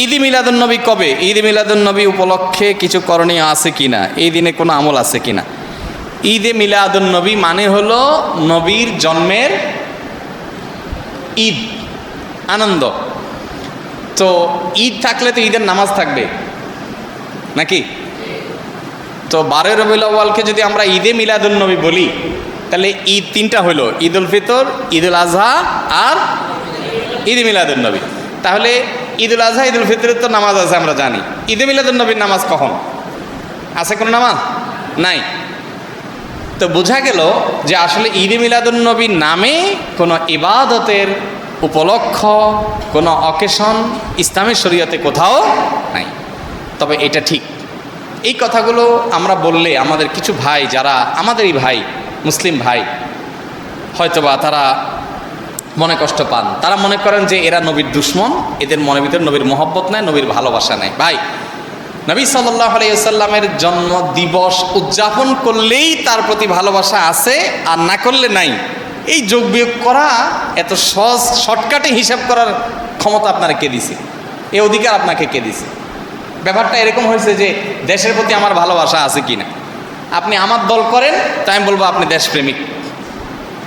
ঈদ মিলাদুন্নবী কবে? ঈদ মিলাদুন্নবী উপলক্ষে কিছু করণীয় আছে কিনা? এই দিনে কোনো আমল আছে কি কিনা? ঈদে মিলাদুন্নবী মানে হলো নবীর জন্মের ঈদ, আনন্দ। তো ঈদ থাকলে তো ঈদের নামাজ থাকবে, নাকি? তো বারোই রবিউল আউ্বালকে যদি আমরা ঈদে মিলাদুন্নবী বলি, তাহলে ঈদ তিনটা হলো ঈদ উল ফিতর ঈদ উল আজহা আর ঈদ মিলাদুন্নবী তাহলে ঈদ উল আজহা ঈদ উল ফিতরের তো নামাজ আছে, আমরা জানি। ঈদে মিলাদুন্নবীর নামাজ কখন? আছে কোনো নামাজ? নাই। তো বোঝা গেল যে আসলে ঈদে মিলাদুন্নবীর নামে কোনো ইবাদতের উপলক্ষ, কোনো অকেশন ইসলামের শরীয়তে কোথাও নাই। তবে এটা ঠিক। এই কথাগুলো আমরা বললে আমাদের কিছু ভাই, যারা, আমাদেরই ভাই, মুসলিম ভাই, হয়তোবা তারা মনে কষ্ট পান। তারা মনে করেন যে এরা নবীর দুশ্মন, এদের মনের ভিতরে নবীর মহব্বত নাই, নবীর ভালোবাসা নাই। ভাই, নবী সাল্লাহ আলাইসাল্লামের জন্ম দিবস উদযাপন করলেই তার প্রতি ভালোবাসা আছে আর না করলে নাই। এই যোগ বিয়োগ করা এত সহজ শর্টকাটে হিসাব করার ক্ষমতা আপনারা কে দিছে? এই অধিকার আপনাকে কে দিছে? ব্যাপারটা এরকম হয়েছে যে দেশের প্রতি আমার ভালোবাসা আছে কি না আপনি আমার দল করেন, তাই আমি বলব আপনি দেশপ্রেমিক।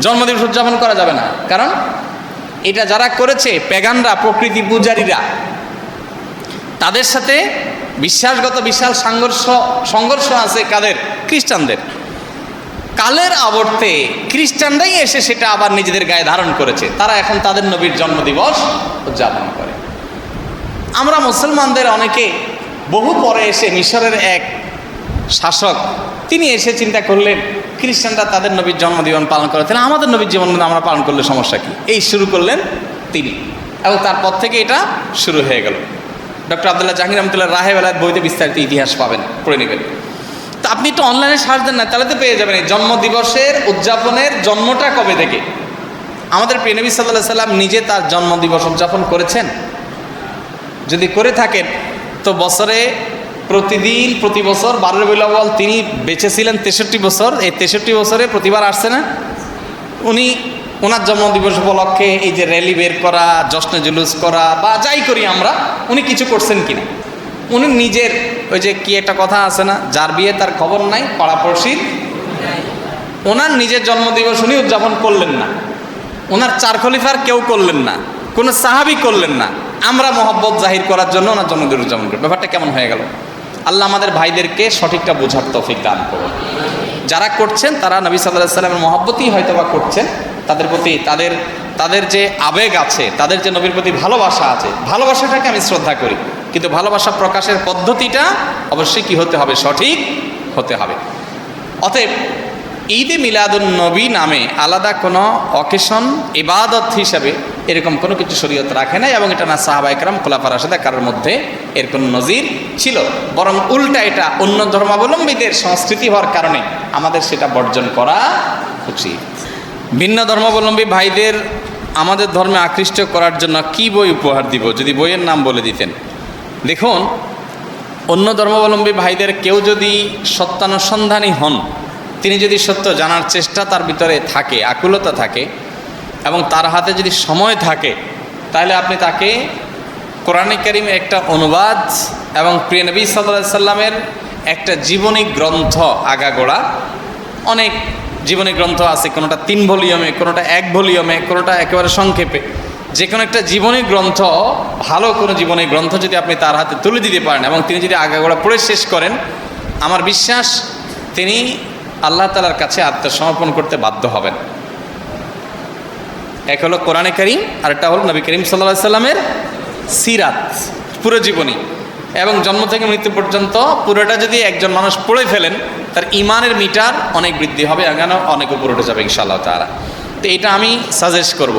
জন্মদিবস উদযাপন করা যাবে না। কারণ এটা যারা করেছে প্যাগানরা, প্রকৃতি পূজারীরা, তাদের সাথে বিশ্বাসগত বিশাল সংঘর্ষ সংঘর্ষ আছে কাদের? খ্রিস্টানদের। কালের আবর্তে খ্রিস্টানরাই এসে সেটা আবার নিজেদের গায়ে ধারণ করেছে। তারা এখন তাদের নবীর জন্মদিবস উদযাপন করে। আমরা মুসলমানদের অনেকে বহু পরে এসে মিশরের এক শাসক, তিনি এসে চিন্তা করলেন খ্রিস্টানরা তাদের নবীর জন্মদিবন পালন করে তাহলে আমাদের নবীর জীবন আমরা পালন করলে সমস্যা কি? এই শুরু করলেন তিনি। এবং তারপর থেকে এটা শুরু হয়ে গেল। ডক্টর আবদুল্লাহ জাহির রহমতুল্লাহ রাহে বেলায় বইতে বিস্তারিত ইতিহাস পাবেন, পড়ে নেবেন। তো আপনি একটু অনলাইনে সার্চ দেন না, তাহলে তো পেয়ে যাবেন এই জন্মদিবসের উদযাপনের জন্মটা কবে থেকে? আমাদের প্রিয়নবী সাল্লাহ সাল্লাম নিজে তার জন্মদিবস উদযাপন করেছেন? যদি করে থাকেন, তো বছরে প্রতিদিন, প্রতি বছর বারো বিলাবল তিনি বেঁচে ছিলেন তেষট্টি বছর। এই তেষট্টি বছরে প্রতিবার আসছে না? উনি ওনার জন্মদিবস উপলক্ষে এই যে র্যালি বের করা, জশ্নে জুলুস করা বা যাই করি আমরা, উনি কিছু করছেন কিনা? উনি নিজের ওই যে কি একটা কথা আছে না, যার বিয়ে তার খবর নাই, পাড়াপড়শির। ওনার নিজের জন্মদিবস উনি উদযাপন করলেন না। ওনার চার খলিফার কেউ করলেন না। কোনো সাহাবি করলেন না। আমরা মহব্বত জাহির করার জন্য ওনার জন্মদিন উদযাপন করি। ব্যাপারটা কেমন হয়ে গেল? আল্লাহ আমাদের ভাইদেরকে সঠিকটা বোঝার তফিক দান করুন। যারা করছেন, তারা নবী সাল্লাহ সাল্লামের মহব্বতই হয়তো বা করছেন। তাদের প্রতি, তাদের তাদের যে আবেগ আছে, তাদের যে নবীর প্রতি ভালোবাসা আছে, ভালোবাসাটাকে আমি শ্রদ্ধা করি। কিন্তু ভালোবাসা প্রকাশের পদ্ধতিটা অবশ্যই কি হতে হবে? সঠিক হতে হবে। অতএব ঈদে মিলাদুন নবী নামে আলাদা কোনো অকেশন ইবাদত হিসাবে এরকম কোনো কিছু শরীয়ত রাখে নাই এবং এটা না সাহাবা একরাম খোলাফার আসাদা কারোর মধ্যে এর কোনো নজির ছিল। বরং উল্টা এটা অন্য ধর্মাবলম্বীদের সংস্কৃতি হওয়ার কারণে আমাদের সেটা বর্জন করা উচিত। ভিন্ন ধর্মাবলম্বী ভাইদের আমাদের ধর্মে আকৃষ্ট করার জন্য কি বই উপহার দিব? যদি বইয়ের নাম বলে দিতেন। দেখুন, অন্য ধর্মাবলম্বী ভাইদের কেউ যদি সত্যানুসন্ধানী হন তিনি যদি সত্য জানার চেষ্টা তার ভিতরে থাকে, আকুলতা থাকে, এবং তার হাতে যদি সময় থাকে, তাহলে আপনি তাকে কোরআনে কারিমের একটা অনুবাদ এবং প্রিয় নবী সাল্লা সাল্লামের একটা জীবনী গ্রন্থ আগাগোড়া। অনেক জীবনী গ্রন্থ আছে, কোনোটা তিন ভলিউমে, কোনোটা এক ভলিউমে, কোনোটা একেবারে সংক্ষেপে। যে কোনো একটা জীবনী গ্রন্থ, ভালো কোনো জীবনী গ্রন্থ যদি আপনি তার হাতে তুলে দিতে পারেন এবং তিনি যদি আগাগোড়া পড়ে শেষ করেন, আমার বিশ্বাস তিনি আল্লাহ তালার কাছে আত্মসমর্পণ করতে বাধ্য হবেন। এক হলো কোরআনে করিম, আর একটা হলো নবী করিম সাল্লাহ সাল্লামের সিরাত, পুরো জীবনী। এবং জন্ম থেকে মৃত্যু পর্যন্ত পুরোটা যদি একজন মানুষ পড়ে ফেলেন, তার ইমানের মিটার অনেক বৃদ্ধি হবে এখানে অনেক উপরে উঠে যাবে ইনশাআল্লাহ তারা তো এটা আমি সাজেস্ট করব।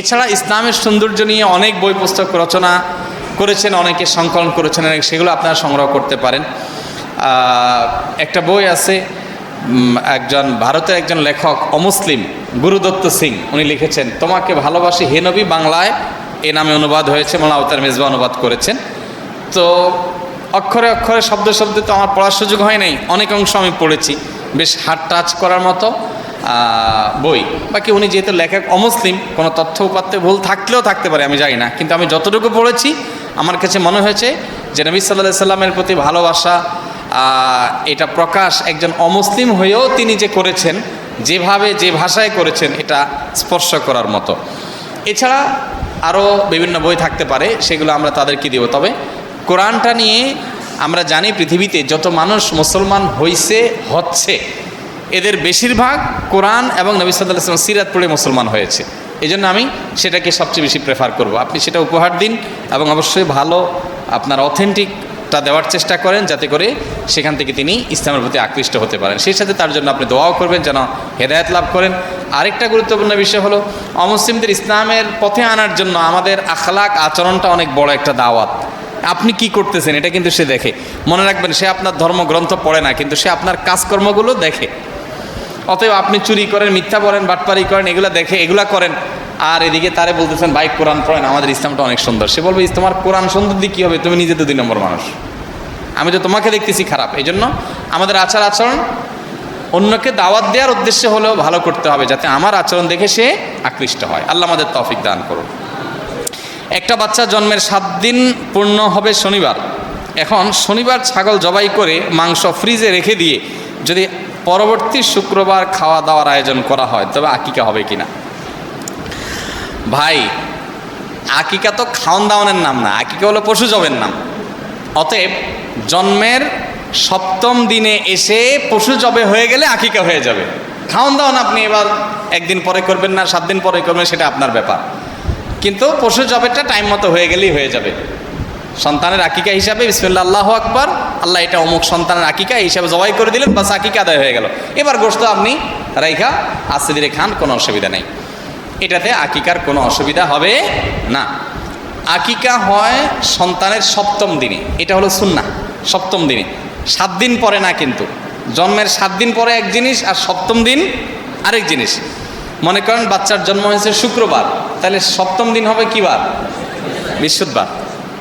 এছাড়া ইসলামের সৌন্দর্য নিয়ে অনেক বই পুস্তক রচনা করেছেন, অনেকে সংকলন করেছেন, সেগুলো আপনারা সংগ্রহ করতে পারেন। একটা বই আছে একজন ভারতের একজন লেখক অমুসলিম, গুরুদত্ত সিং, উনি লিখেছেন, তোমাকে ভালোবাসি, হে নবী, বাংলায়। এ নামে অনুবাদ হয়েছে মোলা আওতার মেজবা অনুবাদ করেছেন। তো অক্ষরে অক্ষরে, শব্দ শব্দে তো আমার পড়ার সুযোগ হয় নাই, অনেক অংশ আমি পড়েছি, বেশ হাট টাচ করার মতো বই। বাকি উনি যেহেতু লেখক অমুসলিম, কোনো তথ্য উপাত্তে ভুল থাকলেও থাকতে পারে, আমি জানি না, কিন্তু আমি যতটুকু পড়েছি, আমার কাছে মনে হয়েছে যে নবী সাল্লাহ সাল্লামের প্রতি ভালোবাসা এটা প্রকাশ একজন অমুসলিম হয়েও তিনি যে করেছেন, যেভাবে যে ভাষায় করেছেন, এটা স্পর্শ করার মতো। এছাড়া আরও বিভিন্ন বই থাকতে পারে, সেগুলো আমরা তাদেরকে দিব। তবে কোরআনটা নিয়ে আমরা জানি পৃথিবীতে যত মানুষ মুসলমান হইছে, হচ্ছে, এদের বেশিরভাগ কোরআন এবং নবী আসলাম সিরাত পড়ে মুসলমান হয়েছে। এই জন্য আমি সেটাকে সবচেয়ে বেশি প্রেফার করব। আপনি সেটা উপহার দিন এবং অবশ্যই ভালো, আপনার অথেন্টিকটা দেওয়ার চেষ্টা করেন যাতে করে সেখান থেকে তিনি ইসলামের প্রতি আকৃষ্ট হতে পারেন। সেই সাথে তার জন্য আপনি দোয়াও করবেন, যেন হেদায়ত লাভ করেন। আরেকটা গুরুত্বপূর্ণ বিষয় হলো, অমুসলিমদের ইসলামের পথে আনার জন্য আমাদের আখলাক আচরণটা অনেক বড় একটা দাওয়াত। আপনি কি করতেছেন? এটা কিন্তু সে দেখে। মনে রাখবেন, সে আপনার ধর্মগ্রন্থ পড়ে না, কিন্তু সে আপনার কাজকর্মগুলো দেখে। অতএব আপনি চুরি করেন, মিথ্যা বলেন, বাটপারি করেন, এগুলো দেখে, এগুলা করেন। আর এদিকে তারে বলতেছেন ভাই কোরআন পড়েন আমাদের ইসলামটা অনেক সুন্দর। সে বলবে "ইস, তোমার কোরআন সুন্দর দিক কী হবে? তুমি নিজে তো দুই নম্বর মানুষ। আমি তো তোমাকে দেখতেছি খারাপ। এই জন্য আমাদের আচার আচরণ অন্যকে দাওয়াত দেওয়ার উদ্দেশ্যে হলেও ভালো করতে হবে যাতে আমার আচরণ দেখে সে আকৃষ্ট হয়। আল্লাহ আমাদের তৌফিক দান করুন। একটা বাচ্চা জন্মের সাত দিন পূর্ণ হবে শনিবার। এখন শনিবার ছাগল জবাই করে মাংস ফ্রিজে রেখে দিয়ে যদি পরবর্তী শুক্রবার খাওয়া দাওয়ার আয়োজন করা হয় তবে আকিকা হবে কিনা? ভাই, আকিকা তো খাওয়ান দাওয়ানের নাম না, আকিকা হলো পশু জবের নাম। অতএব জন্মের সপ্তম দিনে এসে পশু জবে হয়ে গেলে আকিকা হয়ে যাবে। খাওয়ান দাওয়ান আপনি এবার একদিন পরে করবেন না সাত দিন পরে করবেন, সেটা আপনার ব্যাপার। কিন্তু পশু জবেরটা টাইম মতো হয়ে গেলেই হয়ে যাবে। সন্তানের আকিকা হিসাবে বিসমিল্লা আল্লাহ আকবর, আল্লাহ এটা অমুক সন্তানের আকিকা হিসাবে জবাই করে দিলেন, বাস আকিকা আদায় হয়ে গেল। এবার গোস্ত আপনি রাইখা আস্তে ধীরে খান, কোনো অসুবিধা নেই। এটাতে আকিকার কোনো অসুবিধা হবে না। আকিকা হয় সন্তানের সপ্তম দিনে। এটা হলো সুন্না সপ্তম দিনে। সাত দিন পরে না কিন্তু। জন্মের সাত দিন পরে এক জিনিস আর সপ্তম দিন আরেক জিনিস। মনে করেন বাচ্চার জন্ম হয়েছে শুক্রবার, তাহলে সপ্তম দিন হবে কি বার? বৃহস্পতিবার।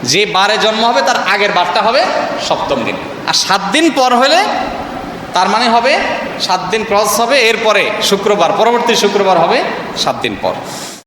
যে বারে জন্ম হবে তার আগের বারটা হবে সপ্তম দিন। আর সাত দিন পর হলে তার মানে হবে সাত দিন ক্রস হবে, এরপরে শুক্রবার, পরবর্তী শুক্রবার হবে সাত দিন পর।